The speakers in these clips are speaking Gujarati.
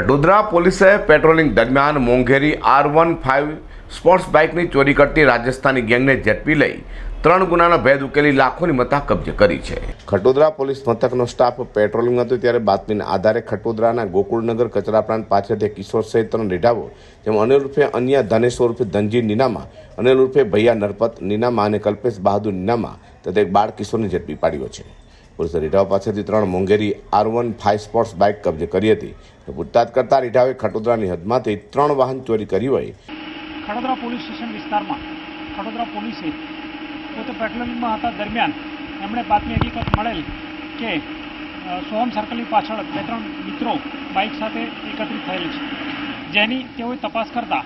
વડોદરા પોલીસે પેટ્રોલિંગ દરમિયાન મોંઘેરી આર વન ફાઇવ સ્પોર્ટ્સ બાઇકની ચોરી કરતી રાજસ્થાની ગેંગને ઝડપી લઈ ત્રણ ગુનાનો ભેદ ઉકેલી લાખોની મત્તા કબજે કરી છે. ખટોદરા પોલીસ મથકનો સ્ટાફ પેટ્રોલિંગ હતો ત્યારે બાતમીના આધારે ખટોદરાના ગોકુળનગર કચરા પ્લાન્ટ પાછળથી કિશોર સહિત ત્રણ રીઢાવો જેમાં અનિલ રૂપે અન્ય ધનેશ્વર ઉર્ફે ધનજી નીનામા, અનિલ રૂપે ભૈયા નરપત નીનામા અને કલ્પેશ બહાદુર નીનામા તથા એક બાળ કિશોરને ઝડપી પાડ્યો છે. પોલીસે રીઢાવ પાસેથી ત્રણ મોંઘેરી R one five sports bike કબજે કરી હતી. પૂછતાછ કરતા રીઢાવે ખટોદરાની હદમાંથી ત્રણ વાહન ચોરી કરી હોય. ખડોદરા પોલીસ સ્ટેશન વિસ્તારમાં ખડોદરા પોલીસે પોતે પેટ્રોલિંગમાં હતા દરમિયાન એમણે બાતમી હકીકત મળેલ કે સોહમ સર્કલની પાછળ બે ત્રણ મિત્રો બાઇક સાથે એકત્રિત થયેલ છે. જેની તેઓએ તપાસ કરતા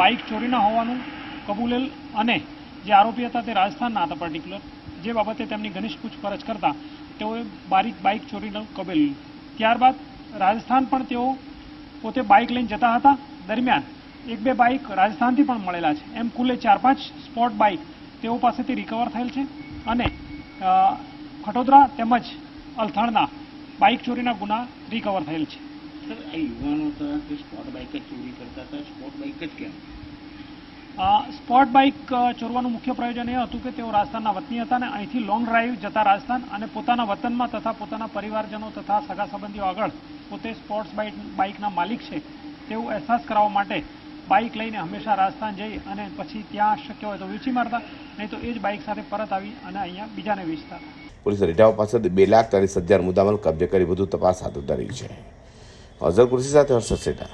બાઇક ચોરીના હોવાનું કબૂલેલ અને જે આરોપી હતા તે રાજસ્થાનના હતા પર્ટિક્યુલર જે બાબતે તેમની ઘનિષ્ઠ પૂછપરછ કરતા તેઓએ બારીક બાઇક ચોરીનું કબેલ ત્યારબાદ રાજસ્થાન પણ તેઓ પોતે બાઇક લઈને જતા હતા. દરમિયાન એક બે બાઇક રાજસ્થાનથી પણ મળેલા છે. એમ કુલે ચાર પાંચ સ્પોર્ટ બાઇક તેઓ પાસેથી રિકવર થયેલ છે અને ખટોદરા તેમજ અલથણના બાઇક ચોરીના ગુના રિકવર થયેલ છે. યુવાનો હતા તે સ્પોર્ટ બાઇક જ ચોરી કરતા હતા. સ્પોટ બાઇક જ કેમ? સ્પોર્ટ બાઇક ચોરવાનું મુખ્ય પ્રયોજન એ હતું કે તેઓ રાજસ્થાનના વતની હતા અને અહીંથી લોંગ ડ્રાઈવ જતા રાજસ્થાન અને પોતાના વતનમાં તથા પોતાના પરિવારજનો તથા સગા સંબંધીઓ આગળ પોતે સ્પોર્ટ્સ બાઇક, બાઇકના માલિક છે. તેવું અહેસાસ કરાવવા માટે બાઇક લઈને હંમેશા રાજસ્થાન જઈ અને પછી ત્યાં શક્ય હોય તો વેચી મારતા, નહીં તો એ જ બાઇક સાથે પરત આવી અને અહીંયા બીજાને વેચતા. પોલીસે રીઢાવ પાસેથી બે લાખ ચાલીસ હજાર મુદ્દામાલ કબજે કરી વધુ તપાસ હાથ ધરી છે. અઝર કુર્સી સાથે હર્ષદ સેઠા